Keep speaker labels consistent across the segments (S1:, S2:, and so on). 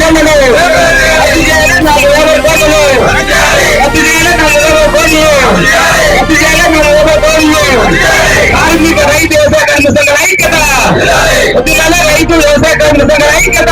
S1: సమ్మెను రద్దు చేయాలి నాలుగు వేల కోట్లు రద్దు చేయాలి నాలుగు వేల కోట్లు రద్దు చేయాలి నాలుగు వేల కోట్లు కార్మిక రైతు వ్యవసాయ కార్మిక సంఘాల ఐక్యత రద్దు రైతు వ్యవసాయ కార్మిక సంఘాల ఐక్యత.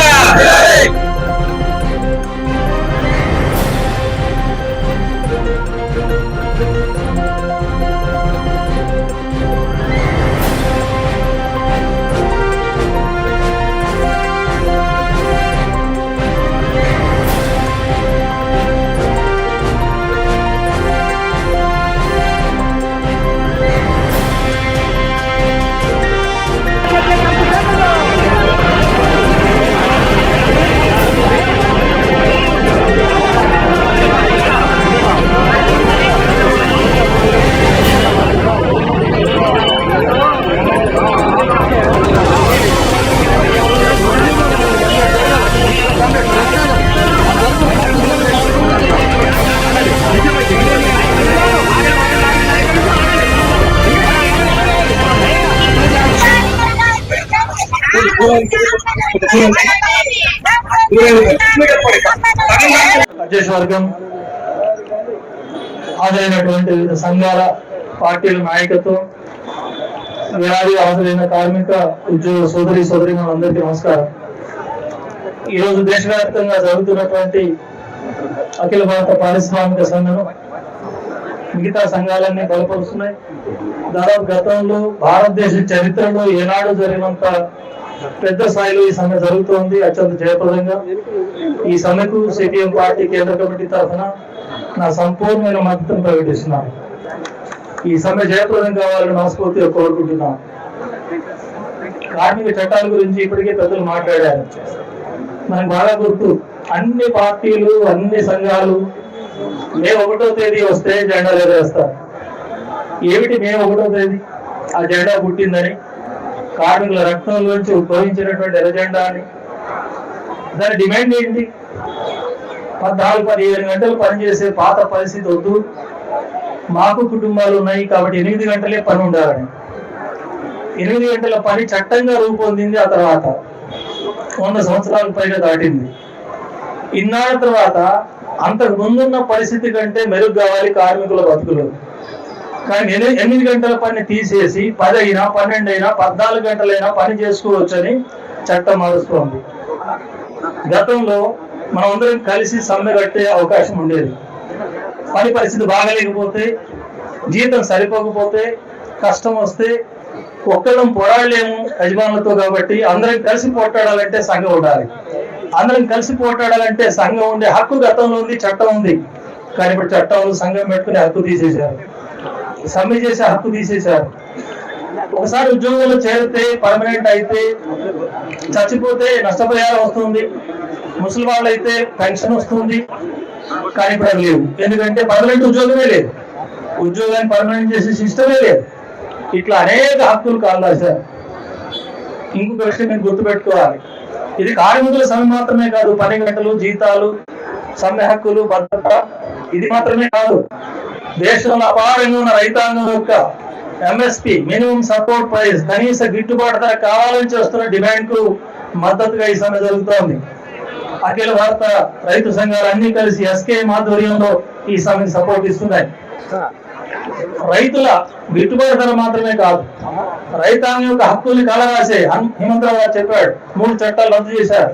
S2: అధ్యక్ష వర్గం హాజరైనటువంటి వివిధ సంఘాల పార్టీల నాయకత్వం వేలాది హాజరైన కార్మిక ఉద్యోగ సోదరి సోదరి అందరికీ నమస్కారం. ఈరోజు దేశవ్యాప్తంగా జరుగుతున్నటువంటి అఖిల భారత పారిశ్రామిక సంఘం మిగతా సంఘాలన్నీ బలపరుస్తున్నాయి. దాదాపు గతంలో భారతదేశ చరిత్రలో ఏనాడు జరిగినంత పెద్ద స్థాయిలో ఈ సమ్మె జరుగుతోంది. అత్యంత జయప్రదంగా. ఈ సమ్మెకు సిపిఎం పార్టీ కేంద్ర కమిటీ తరఫున నా సంపూర్ణమైన మద్దతును ప్రకటిస్తున్నాను. ఈ సమ్మె జయప్రదం కావాలని మనస్ఫూర్తిగా కోరుకుంటున్నాను. కార్మిక చట్టాల గురించి ఇప్పటికే పెద్దలు మాట్లాడారు. మనకు బాగా గుర్తు అన్ని పార్టీలు అన్ని సంఘాలు మే ఒకటో తేదీ వస్తే జెండాలు ఎగరేస్తారు ఏమిటి మే ఒకటో తేదీ? ఆ జెండా పుట్టిందని కార్మికుల రక్తంలోంచి ఉద్భవించినటువంటి ఎర్ర అని దాని డిమాండ్ ఏంటి? పద్నాలుగు పదిహేను గంటలు పనిచేసే పాత పరిస్థితి వద్దు. మాకు కుటుంబాలు ఉన్నాయి కాబట్టి ఎనిమిది గంటలే పని ఉండాలని. ఎనిమిది గంటల పని చట్టంగా రూపొందింది ఆ తర్వాత. వంద సంవత్సరాలకు పైగా దాటింది. ఇన్నాళ్ళ తర్వాత అంతకు ముందున్న పరిస్థితి కంటే మెరుగు కావాలి కార్మికుల బతుకులు. కానీ ఎనిమిది గంటల పని తీసేసి పది అయినా పన్నెండు అయినా పద్నాలుగు గంటలైనా పని చేసుకోవచ్చని చట్టం మారుస్తోంది. గతంలో మనం అందరం కలిసి సమ్మె కట్టే అవకాశం ఉండేది. పని పరిస్థితి బాగలేకపోతే జీతం సరిపోకపోతే కష్టం వస్తే ఒక్కళ్ళం పోరాడలేము యజమానులతో కాబట్టి అందరం కలిసి పోట్లాడాలంటే సంఘం ఉండాలి. అందరం కలిసి పోట్లాడాలంటే సంఘం ఉండే హక్కు గతంలో ఉంది చట్టం ఉంది. కానీ ఇప్పుడు చట్టంలో సంఘం పెట్టుకునే హక్కు తీసేశారు. సమ్మె చేసే హక్కు తీసేశారు. ఒకసారి ఉద్యోగంలో చేరితే పర్మనెంట్ అయితే చచ్చిపోతే నష్టపరిహారం వస్తుంది. ముసలి వాళ్ళు అయితే పెన్షన్ వస్తుంది. కానీ ఇప్పుడు లేవు ఎందుకంటే పర్మనెంట్ ఉద్యోగమే లేదు. ఉద్యోగాన్ని పర్మనెంట్ చేసే సిస్టమే లేదు. ఇట్లా అనేక హక్కులు కాదు ఇంకొక విషయం నేను గుర్తుపెట్టుకోవాలి. ఇది కార్మికుల సమ్మె మాత్రమే కాదు పని గంటలు జీతాలు సమ్మె హక్కులు భద్రత ఇది మాత్రమే కాదు. దేశంలో అపారంగా ఉన్న రైతాంగం యొక్క ఎంఎస్పి మినిమం సపోర్ట్ ప్రైస్ కనీస గిట్టుబాటు ధర కావాలని చేస్తున్న డిమాండ్కు మద్దతుగా ఈ సమ్మె జరుగుతోంది. అఖిల భారత రైతు సంఘాలు అన్ని కలిసి ఎస్కే ఆధ్వర్యంలో ఈ సమ్మెకి సపోర్ట్ ఇస్తున్నాయి. రైతుల గిట్టుబాటు ధర మాత్రమే కాదు రైతాంగం యొక్క హక్కుల్ని కలరాసే హన్- హిమంతరావు గారు చెప్పాడు మూడు చట్టాలు రద్దు చేశారు.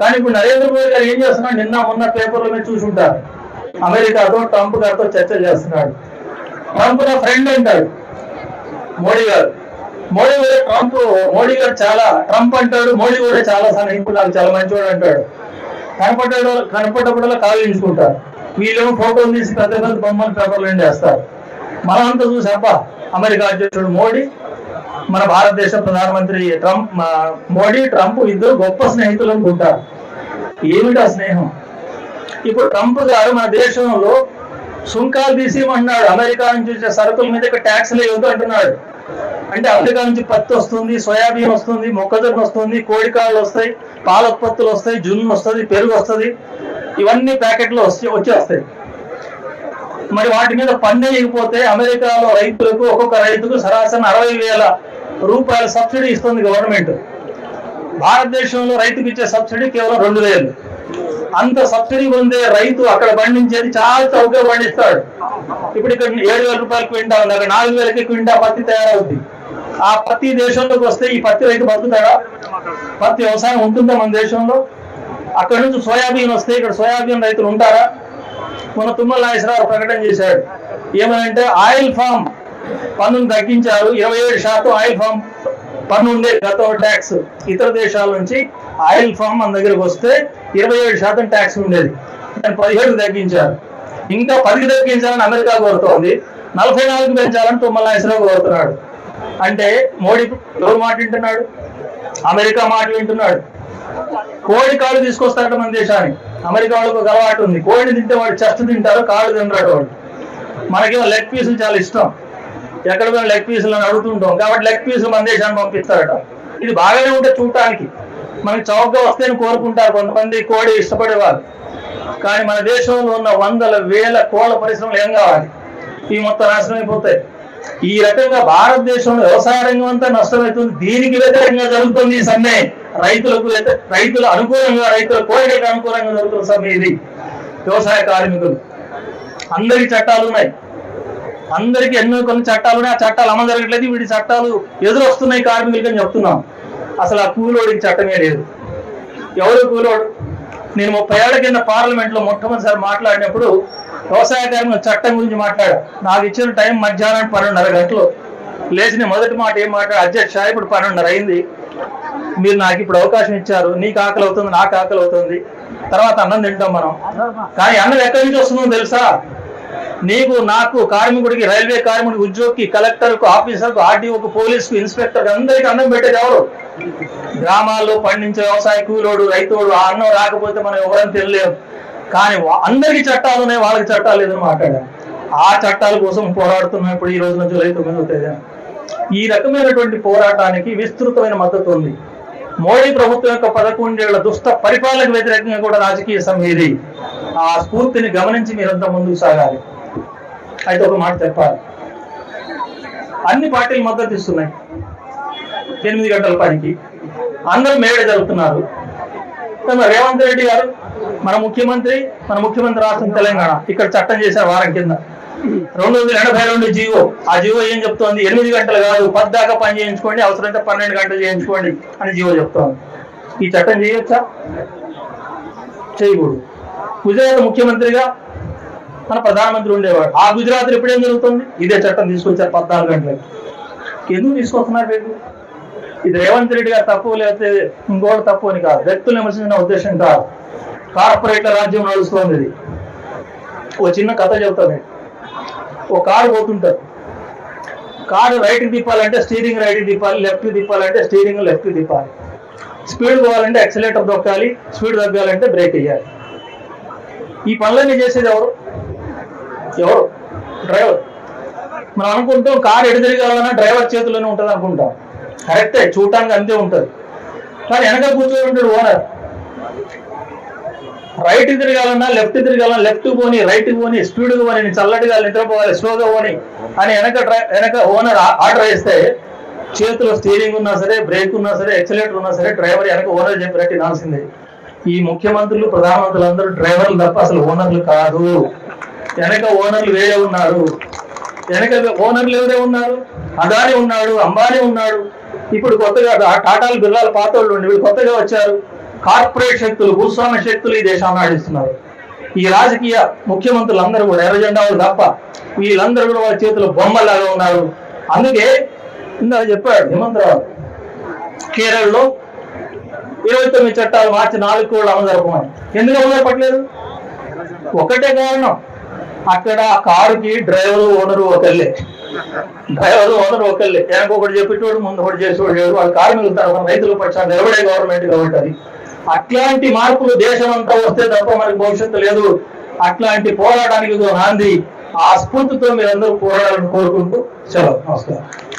S2: కానీ ఇప్పుడు నరేంద్ర మోదీ గారు ఏం చేస్తున్నారు? నిన్న మొన్న పేపర్లో మీరు చూసుంటారు అమెరికాతో ట్రంప్ గారితో చర్చ చేస్తున్నాడు. ట్రంప్ నా ఫ్రెండ్ అంటాడు. మోడీ గారు. మోడీ గారు ట్రంప్ మోడీ గారు చాలా ట్రంప్ అంటాడు మోడీ కూడా చాలా సన్నిహితుడు నాకు చాలా మంచివాడు అంటాడు. కనపడ్డాడు కనపడ్డప్పుడల్లా కావించుకుంటారు వీళ్ళేమో ఫోటోలు తీసి పెద్ద పెద్ద బొమ్మలు పేపర్లు ఏం చేస్తారు. మనమంతా చూసి అమెరికా అధ్యక్షుడు మోడీ మన భారతదేశ ప్రధానమంత్రి ట్రంప్ మోడీ ట్రంప్ ఇద్దరు గొప్ప స్నేహితులు అనుకుంటారు ఏమిటా స్నేహం? ఇప్పుడు ట్రంప్ గారు మన దేశంలో సుంకాలు తీసేయమంటున్నాడు. అమెరికా నుంచి వచ్చే సరుకుల మీద ట్యాక్స్ లేదు అంటున్నాడు. అంటే అమెరికా నుంచి పత్తి వస్తుంది సోయాబీన్ వస్తుంది మొక్కజొన్న వస్తుంది కోడికాళ్ళు వస్తాయి పాల ఉత్పత్తులు వస్తాయి జున్ను వస్తుంది పెరుగు వస్తుంది. ఇవన్నీ ప్యాకెట్లు వచ్చి వచ్చేస్తాయి. మరి వాటి మీద పన్ను వేయకపోతే అమెరికాలో రైతులకు ఒక్కొక్క రైతుకు సరాసరి అరవై వేల రూపాయల సబ్సిడీ ఇస్తుంది గవర్నమెంట్. భారతదేశంలో రైతుకు ఇచ్చే సబ్సిడీ కేవలం రెండు వేలు. అంత సబ్సిడీ పొందే రైతు అక్కడ పండించేది చాలా చౌకగా పండిస్తాడు. ఇప్పుడు ఇక్కడ ఏడు వేల రూపాయలు క్వింటా ఉంది అక్కడ నాలుగు వేలకి క్వింటా పత్తి తయారవుద్ది. ఆ పత్తి దేశంలోకి వస్తే ఈ పత్తి రైతు బతుకుతాడా? పత్తి వ్యవసాయం ఉంటుందా మన దేశంలో? అక్కడ నుంచి సోయాబీన్ వస్తే ఇక్కడ సోయాబీన్ రైతులు ఉంటారా? మన తుమ్మల నాగేశ్వరరావు ప్రకటన చేశాడు. ఏమనంటే ఆయిల్ ఫామ్ పన్నును తగ్గించారు. ఇరవై ఏడు శాతం ఆయిల్ ఫామ్ పన్ను ఉండే గత ట్యాక్స్ ఇతర దేశాల నుంచి ఆయిల్ ఫామ్ మన దగ్గరకు వస్తే ఇరవై ఏడు శాతం ట్యాక్స్ ఉండేది. దాన్ని పదిహేడు తగ్గించారు. ఇంకా పదికి తగ్గించాలని అమెరికా కోరుతోంది. నలభై నాలుగు పెంచాలని తుమ్మల నాగేశ్వరరావు కోరుతున్నాడు. అంటే మోడీ ఎవరు మాట వింటున్నాడు? అమెరికా మాట వింటున్నాడు. కోడి కాళ్ళు తీసుకొస్తారట మన దేశానికి. అమెరికా వాళ్ళకి ఒక అలవాటు ఉంది. కోడిని తింటే వాళ్ళు చెస్ట్ తింటారు కాళ్ళు తింటారు వాళ్ళు. మనకేమో లెగ్ పీసులు చాలా ఇష్టం. ఎక్కడ లెగ్ పీసులు అని అడుగుతుంటాం. కాబట్టి లెగ్ పీసులు మన దేశాన్ని పంపిస్తారట. ఇది బాగానే ఉంటే చూడటానికి. మనకి చౌకగా వస్తేనే కోరుకుంటారు కొంతమంది కోడి ఇష్టపడేవారు కానీ మన దేశంలో ఉన్న వందల వేల కోళ్ళ పరిశ్రమలు ఏం కావాలి? ఈ మొత్తం నాశనం అయిపోతాయి. ఈ రకంగా భారతదేశంలో వ్యవసాయ రంగం అంతా నష్టమవుతుంది దీనికి వ్యతిరేకంగా జరుగుతుంది ఈ సమ్మె. రైతులకు రైతుల అనుకూలంగా రైతుల కోరికలకు అనుకూలంగా జరుగుతున్న సమ్మె ఇది. వ్యవసాయ కార్మికులు. అందరికి చట్టాలు ఉన్నాయి. అందరికి ఎన్నో కొన్ని చట్టాలు ఉన్నాయి. ఆ చట్టాలు అమలు జరగట్లేదు. వీటి చట్టాలు ఎదురొస్తున్నాయి కార్మికులకి అని చెప్తున్నాం. అసలు ఆ కూలోడికి చట్టమే లేదు. ఎవరు కూలోడు నేను ముప్పై ఏళ్ళ కింద పార్లమెంట్లో మొట్టమొదటిసారి మాట్లాడినప్పుడు వ్యవసాయ కార్మిక చట్టం గురించి మాట్లాడా. నాకు ఇచ్చిన టైం మధ్యాహ్నం పన్నెండున్నర గంటలు. లేచిన మొదటి మాట ఏం మాట్లాడు అధ్యక్ష ఇప్పుడు పన్నెండున్నర అయింది. మీరు నాకు ఇప్పుడు అవకాశం ఇచ్చారు. నీకు ఆకలి అవుతుంది నాకు ఆకలి అవుతుంది. తర్వాత అన్నం తింటాం మనం. కానీ అన్నం ఎక్కడి నుంచి వస్తుందో తెలుసా? నీకు నాకు కార్మికుడికి రైల్వే కార్మికుడికి ఉద్యోగికి కలెక్టర్కు ఆఫీసర్కు ఆర్డీఓకు పోలీసుకు ఇన్స్పెక్టర్ అందరికి అన్నం పెట్టేది ఎవరు? గ్రామాల్లో పండించే వ్యవసాయ కూలోడు రైతుడు ఆ అన్నం రాకపోతే మనం ఎవరని తెలియలేము కానీ అందరికీ చట్టాలు ఉన్నాయి వాళ్ళకి చట్టాలు లేదని మాట్లాడారు. ఆ చట్టాల కోసం పోరాడుతున్నాం ఇప్పుడు ఈ రోజు నుంచి జూలై తొమ్మిదవ తేదీన. ఈ రకమైనటువంటి పోరాటానికి విస్తృతమైన మద్దతు ఉంది. మోడీ ప్రభుత్వం యొక్క పదకొండేళ్ళ దుష్ట పరిపాలనకు వ్యతిరేకంగా కూడా రాజకీయ సమ్మె ఆ స్ఫూర్తిని గమనించి మీరంతా ముందుకు సాగాలి. అయితే ఒక మాట చెప్పాలి. అన్ని పార్టీలు మద్దతు ఇస్తున్నాయి. ఎనిమిది గంటల పనికి. అందరూ మేడ జరుగుతున్నారు. రేవంత్ రెడ్డి గారు మన ముఖ్యమంత్రి మన ముఖ్యమంత్రి రాష్ట్రం తెలంగాణ ఇక్కడ చట్టం చేశారు వారం కింద. రెండు వందల ఎనభై రెండు జీవో. ఆ జీవో ఏం చెప్తోంది? ఎనిమిది గంటలు కాదు పద్దాకా పని చేయించుకోండి అవసరమైతే పన్నెండు గంటలు చేయించుకోండి అని జీవో చెప్తోంది. ఈ చట్టం చేయొచ్చా? చేయకూడదు. గుజరాత్ ముఖ్యమంత్రిగా మన ప్రధానమంత్రి ఉండేవాడు. ఆ గుజరాత్ ఇప్పుడేం జరుగుతుంది? ఇదే చట్టం తీసుకొచ్చారు పద్నాలుగు గంటలకి. ఎందుకు తీసుకొస్తున్నారు వీళ్ళు? ఇది రేవంత్ రెడ్డి గారు తప్పు లేకపోతే ఇంకోటి తప్పు అని కాదు. వ్యక్తులు విమర్శించిన ఉద్దేశం కాదు. కార్పొరేట్ల రాజ్యం నడుస్తుంది ఇది. ఓ చిన్న కథ చెబుతాను ఓ కారు పోతుంటారు కారు రైట్ తిప్పాలంటే స్టీరింగ్ రైట్ తిప్పాలి లెఫ్ట్ తిప్పాలంటే స్టీరింగ్ లెఫ్ట్ తిప్పాలి. స్పీడ్ పోవాలంటే యాక్సిలేటర్ దొక్కాలి స్పీడ్ తగ్గాలంటే బ్రేక్ వేయాలి. ఈ పనులన్నీ చేసేది ఎవరు? ఎవరు? డ్రైవర్. మనం అనుకుంటాం కారు ఎటు తిరగాలన్నా డ్రైవర్ చేతిలోనే ఉంటుంది అనుకుంటాం. కరెక్టే చూడటానికి అంతే ఉంటుంది. కానీ వెనక కూర్చొని ఉంటాడు ఓనర్ రైట్ తిరగాలన్నా లెఫ్ట్ తిరగాలన్నా లెఫ్ట్ పోని రైట్ పోని స్పీడ్ పోని చల్లటిగా నిద్రపోవాలి స్లోగా పోని అని వెనక డ్రై వెనక ఓనర్ ఆర్డర్ వేస్తే చేతిలో స్టీరింగ్ ఉన్నా సరే బ్రేక్ ఉన్నా సరే ఎక్సలేటర్ ఉన్నా సరే డ్రైవర్ వెనక ఓనర్ చెప్పినట్టు వినాల్సిందే. ఈ ముఖ్యమంత్రులు ప్రధానమంత్రులు అందరూ డ్రైవర్లు తప్ప అసలు ఓనర్లు కాదు. వెనక ఓనర్లు వేరే ఉన్నారు. వెనక ఓనర్లు ఎవరే ఉన్నారు? అదాని ఉన్నాడు అంబానీ ఉన్నాడు. ఇప్పుడు కొత్తగా టాటాలు బిర్లాలు పాత వాళ్ళు ఉండి వీళ్ళు కొత్తగా వచ్చారు. కార్పొరేట్ శక్తులు భూస్వామ్య శక్తులు ఈ దేశాన్ని ఆడిస్తున్నారు. ఈ రాజకీయ ముఖ్యమంత్రులు అందరూ కూడా ఎర్ర జెండా వాళ్ళు తప్ప వీళ్ళందరూ కూడా వాళ్ళ చేతిలో బొమ్మలాగా ఉన్నారు. అందుకే ఇందాక చెప్పాడు హేమంతరావు కేరళలో ఇరవై తొమ్మిది చట్టాలు మార్చి నాలుగు కోళ్ళు అమలు జరపమని. ఎందుకు అమలు జరపట్లేదు? ఒకటే కారణం. అక్కడ ఆ కారుకి డ్రైవరు ఓనరు ఒకళ్ళే డ్రైవర్ ఓనరు ఒకళ్ళే వెనక ఒకటి చెప్పేటోడు ముందు ఒకటి చేసేవాడు లేడు వాళ్ళు కార్మికుల తరఫున రైతుల పక్షాన్ని నిలబడే గవర్నమెంట్ కాబట్టి అట్లాంటి మార్పులు దేశం అంతా వస్తే తప్ప మనకి భవిష్యత్తు లేదు. అట్లాంటి పోరాటానికి నాంది. ఆ స్ఫూర్తితో మీరందరూ పోరాడాలని కోరుకుంటూ సెలవు. నమస్కారం.